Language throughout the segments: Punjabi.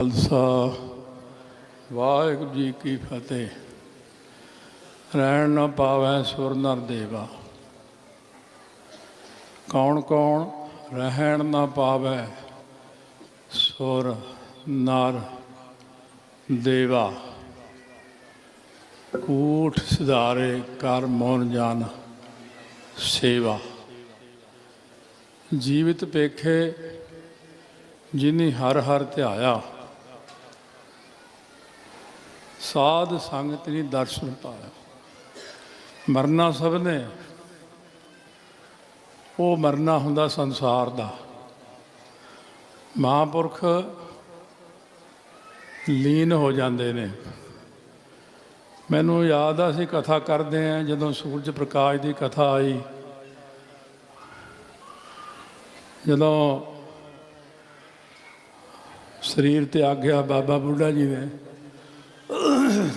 ਖਾਲਸਾ, ਵਾਹਿਗੁਰੂ ਜੀ ਕੀ ਫਤਿਹ। ਰਹਿਣ ਨਾ ਪਾਵੈ ਸੁਰ ਨਰ ਦੇਵਾ। ਕੌਣ ਕੌਣ ਰਹਿਣ ਨਾ ਪਾਵੈ ਸੁਰ ਨਰ ਦੇਵਾ। ਕੂਠ ਸਿਧਾਰੇ ਕਰ ਮੋਨ ਜਾਨ ਸੇਵਾ। ਜੀਵਿਤ ਪੇਖੇ ਜਿਨੀ ਹਰ ਹਰ ਧਿਆਇਆ ਸਾਧ ਸੰਗਤ ਨੇ ਦਰਸ਼ਨ ਪਾਇਆ। ਮਰਨਾ ਸਭ ਨੇ। ਉਹ ਮਰਨਾ ਹੁੰਦਾ ਸੰਸਾਰ ਦਾ। ਮਹਾਂਪੁਰਖ ਲੀਨ ਹੋ ਜਾਂਦੇ ਨੇ। ਮੈਨੂੰ ਯਾਦ ਆ, ਅਸੀਂ ਕਥਾ ਕਰਦੇ ਆ, ਜਦੋਂ ਸੂਰਜ ਪ੍ਰਕਾਸ਼ ਦੀ ਕਥਾ ਆਈ। ਜਦੋਂ ਸਰੀਰ ਤੇ ਆਗਿਆ ਬਾਬਾ ਬੁੱਢਾ ਜੀ ਨੇ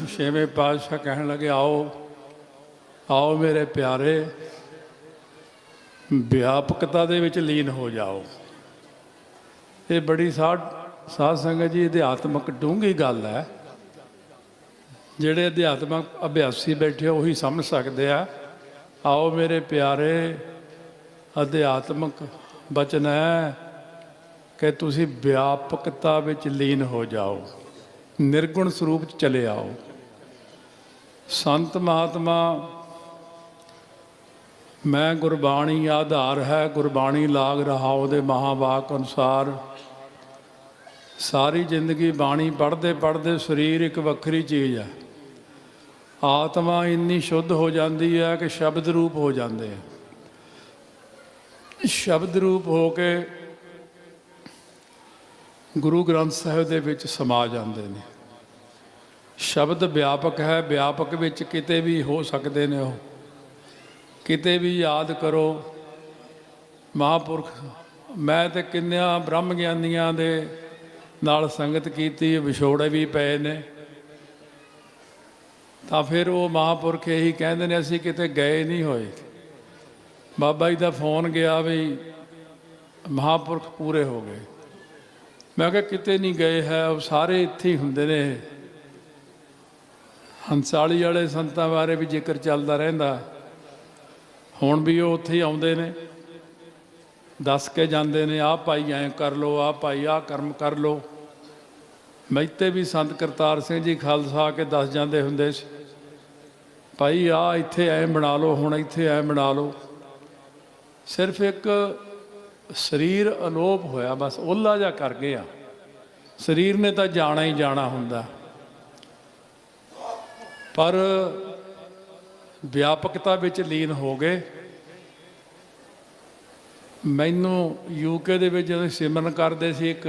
ਛੇਵੇਂ ਪਾਤਸ਼ਾਹ ਕਹਿਣ ਲੱਗੇ, ਆਓ ਆਓ ਮੇਰੇ ਪਿਆਰੇ, ਵਿਆਪਕਤਾ ਦੇ ਵਿੱਚ ਲੀਨ ਹੋ ਜਾਓ। ਇਹ ਬੜੀ ਸਾਧ ਸਾਧ ਸੰਗਤ ਜੀ, ਅਧਿਆਤਮਕ ਡੂੰਘੀ ਗੱਲ ਹੈ। ਜਿਹੜੇ ਅਧਿਆਤਮਕ ਅਭਿਆਸੀ ਬੈਠੇ ਉਹੀ ਸਮਝ ਸਕਦੇ ਆ। ਆਓ ਮੇਰੇ ਪਿਆਰੇ, ਅਧਿਆਤਮਕ ਬਚਨ ਹੈ ਕਿ ਤੁਸੀਂ ਵਿਆਪਕਤਾ ਵਿੱਚ ਲੀਨ ਹੋ ਜਾਓ। ਨਿਰਗੁਣ ਸਰੂਪ ਚ ਚਲੇ ਆਓ। ਸੰਤ ਮਹਾਤਮਾ, ਮੈਂ ਗੁਰਬਾਣੀ ਆਧਾਰ ਹੈ, ਗੁਰਬਾਣੀ ਲਾਗ ਰਹਾ ਦੇ ਮਹਾਵਾਕ ਅਨੁਸਾਰ। ਸਾਰੀ ਜ਼ਿੰਦਗੀ ਬਾਣੀ ਪੜ੍ਹਦੇ ਪੜ੍ਹਦੇ ਸਰੀਰ ਇੱਕ ਵੱਖਰੀ ਚੀਜ਼ ਹੈ। ਆਤਮਾ ਇੰਨੀ ਸ਼ੁੱਧ ਹੋ ਜਾਂਦੀ ਹੈ ਕਿ ਸ਼ਬਦ ਰੂਪ ਹੋ ਜਾਂਦੇ ਹੈ ਸ਼ਬਦ ਰੂਪ ਹੋ ਕੇ ਗੁਰੂ ਗ੍ਰੰਥ ਸਾਹਿਬ ਦੇ ਵਿੱਚ ਸਮਾ ਜਾਂਦੇ ਨੇ। ਸ਼ਬਦ ਵਿਆਪਕ ਹੈ, ਵਿਆਪਕ ਵਿੱਚ ਕਿਤੇ ਵੀ ਹੋ ਸਕਦੇ ਨੇ ਉਹ। ਕਿਤੇ ਵੀ ਯਾਦ ਕਰੋ, ਮਹਾਪੁਰਖ, ਮੈਂ ਤੇ ਕਿੰਨਿਆਂ ਬ੍ਰਹਮ ਗਿਆਨੀਆਂ ਦੇ ਨਾਲ ਸੰਗਤ ਕੀਤੀ, ਵਿਛੋੜੇ ਵੀ ਪਏ ਨੇ। ਤਾਂ ਫਿਰ ਉਹ ਮਹਾਪੁਰਖ ਇਹੀ ਕਹਿੰਦੇ ਨੇ, ਅਸੀਂ ਕਿਤੇ ਗਏ ਨਹੀਂ ਹੋਏ। ਬਾਬਾ ਜੀ ਦਾ ਫੋਨ ਗਿਆ ਵੀ ਮਹਾਪੁਰਖ ਪੂਰੇ ਹੋ ਗਏ। ਮੈਂ ਕਿਹਾ, ਕਿਤੇ ਨਹੀਂ ਗਏ ਹੈ, ਉਹ ਸਾਰੇ ਇੱਥੇ ਹੀ ਹੁੰਦੇ ਨੇ। ਹੰਸਾਲੀ ਵਾਲੇ ਸੰਤਾਂ ਬਾਰੇ ਵੀ ਜ਼ਿਕਰ ਚੱਲਦਾ ਰਹਿੰਦਾ। ਹੁਣ ਵੀ ਉਹ ਉੱਥੇ ਹੀ ਆਉਂਦੇ ਨੇ। ਦੱਸ ਕੇ ਜਾਂਦੇ ਨੇ, ਆਹ ਭਾਈ ਐਂ ਕਰ ਲੋ ਆਹ ਭਾਈ ਆਹ ਕਰਮ ਕਰ ਲੋ ਮੈਤੇ ਵੀ ਸੰਤ ਕਰਤਾਰ ਸਿੰਘ ਜੀ ਖਾਲਸਾ ਕੇ ਦੱਸ ਜਾਂਦੇ ਹੁੰਦੇ ਸੀ, ਭਾਈ ਆਹ ਇੱਥੇ ਐਂ ਬਣਾ ਲਓ, ਹੁਣ ਇੱਥੇ ਐਂ ਬਣਾ ਲਓ। ਸਿਰਫ ਇੱਕ ਸਰੀਰ ਅਲੋਪ ਹੋਇਆ, ਬਸ ਓਲਾ ਜਾ ਕਰ ਗਿਆ। ਸਰੀਰ ਨੇ ਤਾਂ ਜਾਣਾ ਹੀ ਜਾਣਾ ਹੁੰਦਾ। ਪਰ ਵਿਆਪਕਤਾ ਵਿੱਚ ਲੀਨ ਹੋ ਗਏ। ਮੈਨੂੰ ਯੂਕੇ ਦੇ ਵਿੱਚ ਜਦੋਂ ਸਿਮਰਨ ਕਰਦੇ ਸੀ ਇੱਕ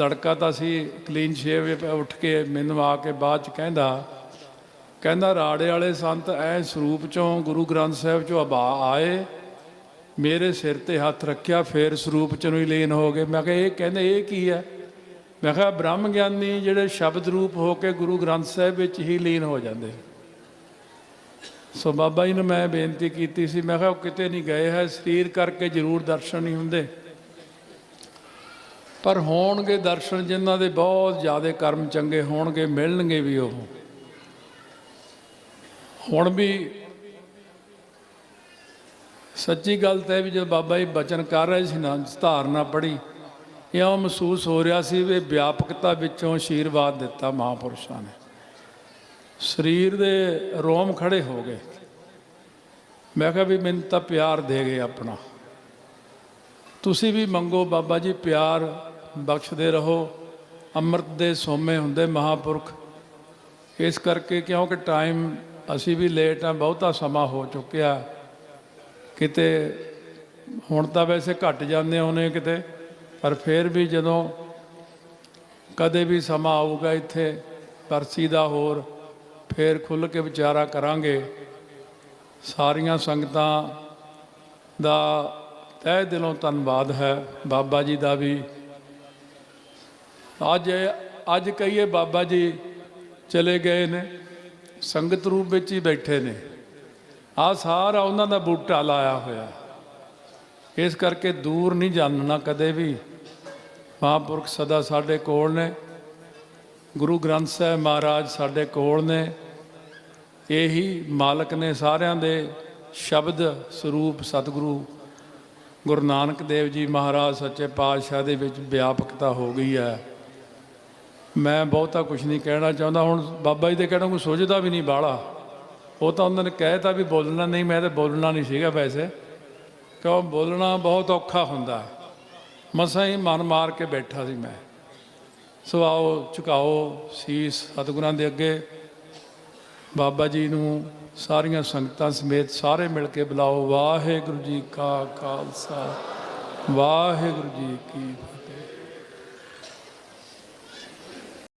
ਲੜਕਾ ਤਾਂ ਸੀ ਕਲੀਨ ਸ਼ੇਵ ਉੱਠ ਕੇ ਮੈਨੂੰ ਆ ਕੇ ਬਾਅਦ ਚ ਕਹਿੰਦਾ ਕਹਿੰਦਾ ਰਾੜੇ ਵਾਲੇ ਸੰਤ ਐ ਸਰੂਪ ਚੋਂ ਗੁਰੂ ਗ੍ਰੰਥ ਸਾਹਿਬ ਚੋਂ ਅਬਾ ਆਏ, ਮੇਰੇ ਸਿਰ ਤੇ ਹੱਥ ਰੱਖਿਆ, ਫੇਰ ਸਰੂਪ ਚ ਨੂੰ ਹੀ ਲੀਨ ਹੋ ਗਏ। ਮੈਂ ਕਿਹਾ, ਇਹ ਕਹਿੰਦੇ, ਇਹ ਕੀ ਹੈ? ਮੈਂ ਕਿਹਾ ਬ੍ਰਹਮ ਗਿਆਨੀ ਜਿਹੜੇ ਸ਼ਬਦ ਰੂਪ ਹੋ ਕੇ ਗੁਰੂ ਗ੍ਰੰਥ ਸਾਹਿਬ ਵਿੱਚ ਹੀ ਲੀਨ ਹੋ ਜਾਂਦੇ। ਸੋ ਬਾਬਾ ਜੀ ਨੂੰ ਮੈਂ ਬੇਨਤੀ ਕੀਤੀ ਸੀ, ਮੈਂ ਕਿਹਾ ਉਹ ਕਿਤੇ ਨਹੀਂ ਗਏ ਹੈ, ਸਰੀਰ ਕਰਕੇ ਜ਼ਰੂਰ ਦਰਸ਼ਨ ਨਹੀਂ ਹੁੰਦੇ। ਪਰ ਹੋਣਗੇ ਦਰਸ਼ਨ ਜਿਨ੍ਹਾਂ ਦੇ ਬਹੁਤ ਜ਼ਿਆਦਾ ਕਰਮ ਚੰਗੇ ਹੋਣਗੇ, ਮਿਲਣਗੇ ਵੀ ਉਹ। ਹੁਣ ਵੀ ਸੱਚੀ ਗੱਲ ਤਾਂ ਇਹ ਵੀ ਜਦ ਬਾਬਾ ਜੀ ਬਚਨ ਕਰ ਰਹੇ ਸੀ ਨਾ, ਧਾਰਨਾ ਪੜੀ ਇਉਂ ਮਹਿਸੂਸ ਹੋ ਰਿਹਾ ਸੀ ਵੀ ਵਿਆਪਕਤਾ ਵਿੱਚੋਂ ਆਸ਼ੀਰਵਾਦ ਦਿੱਤਾ ਮਹਾਪੁਰਸ਼ਾਂ ਨੇ। ਸਰੀਰ ਦੇ ਰੋਮ ਖੜੇ ਹੋ ਗਏ। ਮੈਂ ਕਿਹਾ ਵੀ ਮੈਨੂੰ ਤਾਂ ਪਿਆਰ ਦੇ ਗਏ ਆਪਣਾ। ਤੁਸੀਂ ਵੀ ਮੰਗੋ ਬਾਬਾ ਜੀ, ਪਿਆਰ ਬਖਸ਼ਦੇ ਰਹੋ। ਅੰਮ੍ਰਿਤ ਦੇ ਸੋਮੇ ਹੁੰਦੇ ਮਹਾਪੁਰਖ। ਇਸ ਕਰਕੇ ਕਿਉਂਕਿ ਟਾਈਮ ਅਸੀਂ ਵੀ ਲੇਟ ਆ ਬਹੁਤਾ ਸਮਾਂ ਹੋ ਚੁੱਕਿਆ। ਕਿਤੇ ਹੁਣ ਤਾਂ ਵੈਸੇ ਘਟ ਜਾਂਦੇ ਹੋਣੇ ਕਿਤੇ। ਪਰ ਫਿਰ ਵੀ ਜਦੋਂ ਕਦੇ ਵੀ ਸਮਾਂ ਆਊਗਾ ਇੱਥੇ ਪਰਸੀ ਦਾ ਹੋਰ, ਫੇਰ ਖੁੱਲ ਕੇ ਵਿਚਾਰਾ ਕਰਾਂਗੇ। ਸਾਰੀਆਂ ਸੰਗਤਾਂ ਦਾ ਤਹਿ ਦਿਲੋਂ ਧੰਨਵਾਦ ਹੈ, ਬਾਬਾ ਜੀ ਦਾ ਵੀ। ਅੱਜ ਅੱਜ ਕਹੀਏ ਬਾਬਾ ਜੀ ਚਲੇ ਗਏ ਨੇ, ਸੰਗਤ ਰੂਪ ਵਿੱਚ ਹੀ ਬੈਠੇ ਨੇ। ਆ ਸਾਰਾ ਉਹਨਾਂ ਦਾ ਬੂਟਾ ਲਾਇਆ ਹੋਇਆ। ਇਸ ਕਰਕੇ ਦੂਰ ਨਹੀਂ ਜਾਣਨਾ ਕਦੇ ਵੀ। ਮਹਾਂਪੁਰਖ ਸਦਾ ਸਾਡੇ ਕੋਲ ਨੇ। ਗੁਰੂ ਗ੍ਰੰਥ ਸਾਹਿਬ ਮਹਾਰਾਜ ਸਾਡੇ ਕੋਲ ਨੇ। ਇਹੀ ਮਾਲਕ ਨੇ ਸਾਰਿਆਂ ਦੇ ਸ਼ਬਦ ਸਰੂਪ ਸਤਿਗੁਰੂ ਗੁਰੂ ਨਾਨਕ ਦੇਵ ਜੀ ਮਹਾਰਾਜ ਸੱਚੇ ਪਾਤਸ਼ਾਹ ਦੇ ਵਿੱਚ ਵਿਆਪਕਤਾ ਹੋ ਗਈ ਹੈ। ਮੈਂ ਬਹੁਤਾ ਕੁਝ ਨਹੀਂ ਕਹਿਣਾ ਚਾਹੁੰਦਾ। ਹੁਣ ਬਾਬਾ ਜੀ ਦੇ ਕਹਿਣਾ ਕੋਈ ਸੋਚਦਾ ਵੀ ਨਹੀਂ ਬਾਹਲਾ ਉਹ ਤਾਂ ਉਹਨਾਂ ਨੇ ਕਹਿਤਾ ਵੀ ਬੋਲਣਾ ਨਹੀਂ, ਮੈਂ ਤਾਂ ਬੋਲਣਾ ਨਹੀਂ ਸੀਗਾ ਵੈਸੇ। ਕਿਉਂ? ਬੋਲਣਾ ਬਹੁਤ ਔਖਾ ਹੁੰਦਾ। ਹੈ ਮਸਾਂ ਹੀ ਮਨ ਮਾਰ ਕੇ ਬੈਠਾ ਸੀ ਮੈਂ। ਸੋ ਆਓ ਝੁਕਾਓ, ਸੀਸ ਸਤਿਗੁਰਾਂ ਦੇ ਅੱਗੇ। ਬਾਬਾ ਜੀ ਨੂੰ ਸਾਰੀਆਂ ਸੰਗਤਾਂ ਸਮੇਤ ਸਾਰੇ ਮਿਲ ਕੇ ਬੁਲਾਓ। ਵਾਹਿਗੁਰੂ ਜੀ ਕਾ ਖਾਲਸਾ, ਵਾਹਿਗੁਰੂ ਜੀ ਕੀ ਫਤਿਹ।